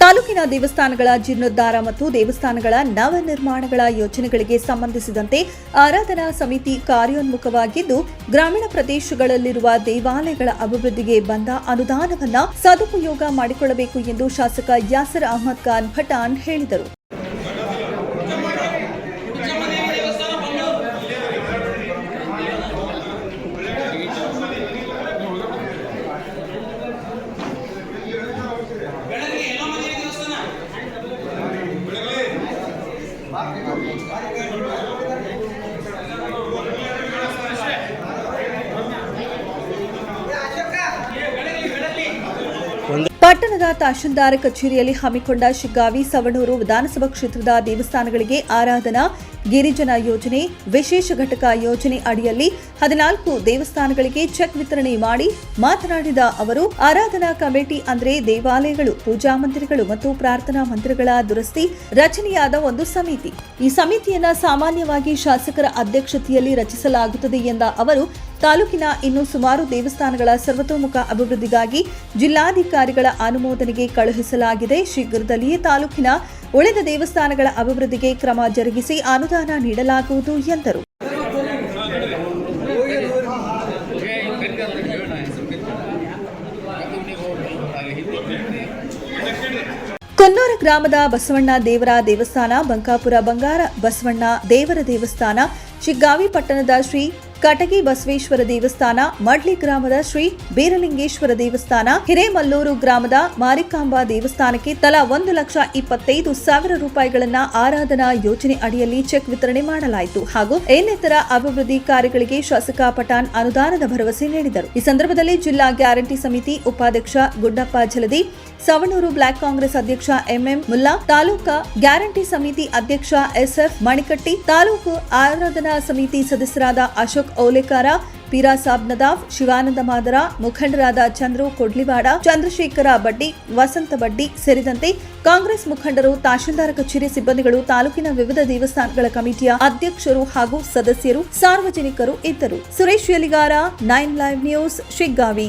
ತಾಲೂಕಿನ ದೇವಸ್ಥಾನಗಳ ಜೀರ್ಣೋದ್ಧಾರ ಮತ್ತು ದೇವಸ್ಥಾನಗಳ ನವ ನಿರ್ಮಾಣಗಳ ಯೋಜನೆಗಳಿಗೆ ಸಂಬಂಧಿಸಿದಂತೆ ಆರಾಧನಾ ಸಮಿತಿ ಕಾರ್ಯೋನ್ಮುಖವಾಗಿದ್ದು, ಗ್ರಾಮೀಣ ಪ್ರದೇಶಗಳಲ್ಲಿರುವ ದೇವಾಲಯಗಳ ಅಭಿವೃದ್ಧಿಗೆ ಬಂದ ಅನುದಾನವನ್ನು ಸದುಪಯೋಗ ಮಾಡಿಕೊಳ್ಳಬೇಕು ಎಂದು ಶಾಸಕ ಯಾಸರ್ ಅಹಮದ್ ಖಾನ್ ಭಟಾನ್ ಹೇಳಿದರು. 誰かに言われました。ಪಟ್ಟಣದ ತಹಶೀಲ್ದಾರ್ ಕಚೇರಿಯಲ್ಲಿ ಹಮ್ಮಿಕೊಂಡ ಶಿಗ್ಗಾವಿ ಸವಣೂರು ವಿಧಾನಸಭಾ ಕ್ಷೇತ್ರದ ದೇವಸ್ಥಾನಗಳಿಗೆ ಆರಾಧನಾ ಗಿರಿಜನ ಯೋಜನೆ, ವಿಶೇಷ ಘಟಕ ಯೋಜನೆ ಅಡಿಯಲ್ಲಿ ಹದಿನಾಲ್ಕು ದೇವಸ್ಥಾನಗಳಿಗೆ ಚೆಕ್ ವಿತರಣೆ ಮಾಡಿ ಮಾತನಾಡಿದ ಅವರು, ಆರಾಧನಾ ಕಮಿಟಿ ಅಂದ್ರೆ ದೇವಾಲಯಗಳು, ಪೂಜಾ ಮಂದಿರಗಳು ಮತ್ತು ಪ್ರಾರ್ಥನಾ ಮಂದಿರಗಳ ದುರಸ್ತಿ ರಚನೆಯಾದ ಒಂದು ಸಮಿತಿ. ಈ ಸಮಿತಿಯನ್ನ ಸಾಮಾನ್ಯವಾಗಿ ಶಾಸಕರ ಅಧ್ಯಕ್ಷತೆಯಲ್ಲಿ ರಚಿಸಲಾಗುತ್ತದೆ ಎಂದ ಅವರು ತಾಲೂಕಿನ ಇನ್ನು ಸುಮಾರು ದೇವಸ್ಥಾನಗಳ ಸರ್ವತೋಮುಖ ಅಭಿವೃದ್ಧಿಗಾಗಿ ಜಿಲ್ಲಾಧಿಕಾರಿಗಳ ಅನುಮೋದನೆಗೆ ಕಳುಹಿಸಲಾಗಿದೆ. ಶೀಘ್ರದಲ್ಲಿಯೇ ತಾಲೂಕಿನ ಉಳಿದ ದೇವಸ್ಥಾನಗಳ ಅಭಿವೃದ್ಧಿಗೆ ಕ್ರಮ ಜರುಗಿಸಿ ಅನುದಾನ ನೀಡಲಾಗುವುದು ಎಂದರು. ಕೊನ್ನೂರ ಗ್ರಾಮದ ಬಸವಣ್ಣ ದೇವರ ದೇವಸ್ಥಾನ, ಬಂಕಾಪುರ ಬಂಗಾರ ಬಸವಣ್ಣ ದೇವರ ದೇವಸ್ಥಾನ, ಶಿಗ್ಗಾವಿ ಪಟ್ಟಣದ ಶ್ರೀ ಕಟಗಿ ಬಸವೇಶ್ವರ ದೇವಸ್ಥಾನ, ಮಡ್ಲಿ ಗ್ರಾಮದ ಶ್ರೀ ಬೀರಲಿಂಗೇಶ್ವರ ದೇವಸ್ಥಾನ, ಹಿರೇಮಲ್ಲೂರು ಗ್ರಾಮದ ಮಾರಿಕಾಂಬಾ ದೇವಸ್ಥಾನಕ್ಕೆ ತಲಾ ಒಂದು ಲಕ್ಷ ಇಪ್ಪತ್ತೈದು ಸಾವಿರ ರೂಪಾಯಿಗಳನ್ನ ಆರಾಧನಾ ಯೋಜನೆ ಅಡಿಯಲ್ಲಿ ಚೆಕ್ ವಿತರಣೆ ಮಾಡಲಾಯಿತು ಹಾಗೂ ಇನ್ನಿತರ ಅಭಿವೃದ್ಧಿ ಕಾರ್ಯಗಳಿಗೆ ಶಾಸಕ ಪಠಾಣ್ ಅನುದಾನದ ಭರವಸೆ ನೀಡಿದರು. ಈ ಸಂದರ್ಭದಲ್ಲಿ ಜಿಲ್ಲಾ ಗ್ಯಾರಂಟಿ ಸಮಿತಿ ಉಪಾಧ್ಯಕ್ಷ ಗುಡ್ಡಪ್ಪ ಜಲದಿ, ಸವಣೂರು ಬ್ಲಾಕ್ ಕಾಂಗ್ರೆಸ್ ಅಧ್ಯಕ್ಷ ಎಂಎಂ ಮುಲ್ಲಾ, ತಾಲೂಕಾ ಗ್ಯಾರಂಟಿ ಸಮಿತಿ ಅಧ್ಯಕ್ಷ ಎಸ್ಎಫ್ ಮಣಿಕಟ್ಟಿ, ತಾಲೂಕು ಆರಾಧನಾ ಸಮಿತಿ ಸದಸ್ಯರಾದ ಅಶೋಕ್ ಓಲೇಕಾರ ಪೀರಾಸಾಬ್ ನದಾಫ್, ಶಿವಾನಂದ ಮಾದರ, ಮುಖಂಡರಾದ ಚಂದ್ರು ಕೊಡ್ಲಿವಾಡ, ಚಂದ್ರಶೇಖರ ಬಡ್ಡಿ, ವಸಂತ ಬಡ್ಡಿ ಸೇರಿದಂತೆ ಕಾಂಗ್ರೆಸ್ ಮುಖಂಡರು, ತಹಶೀಲ್ದಾರ್ ಕಚೇರಿ ಸಿಬ್ಬಂದಿಗಳು, ತಾಲೂಕಿನ ವಿವಿಧ ದೇವಸ್ಥಾನಗಳ ಕಮಿಟಿಯ ಅಧ್ಯಕ್ಷರು ಹಾಗೂ ಸದಸ್ಯರು, ಸಾರ್ವಜನಿಕರು ಇದ್ದರು. Suresh Yaligara, nine live news, Shiggavi.